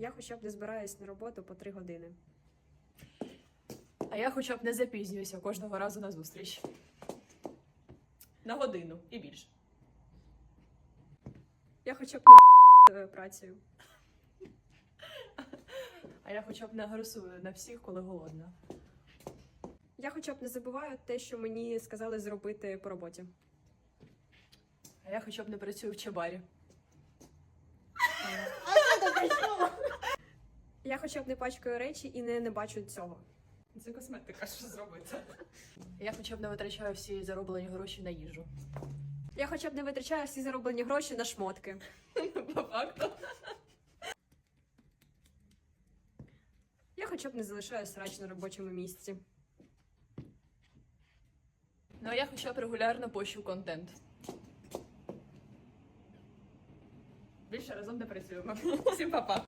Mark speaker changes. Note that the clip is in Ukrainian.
Speaker 1: Я хоча б не збираюсь на роботу по три години.
Speaker 2: А я хоча б не запізнююся кожного разу на зустріч. На годину і більше.
Speaker 1: Я хоча б не своєю працею.
Speaker 2: А я хоча б не агресую на всіх, коли голодна.
Speaker 1: Я хоча б не забуваю те, що мені сказали зробити по роботі.
Speaker 2: А я хоча б не працюю в чабарі.
Speaker 1: Я хоча б не пачкаю речі і не, не бачу цього.
Speaker 2: Це косметика, що зробити. Я хоча б не витрачаю всі зароблені гроші на їжу.
Speaker 1: Я хоча б не витрачаю всі зароблені гроші на шмотки.
Speaker 2: По факту.
Speaker 1: Я хоча б не залишаю срач на робочому місці.
Speaker 2: Ну а я хоча б регулярно пощу контент. Більше разом не працюємо. Всім па-па.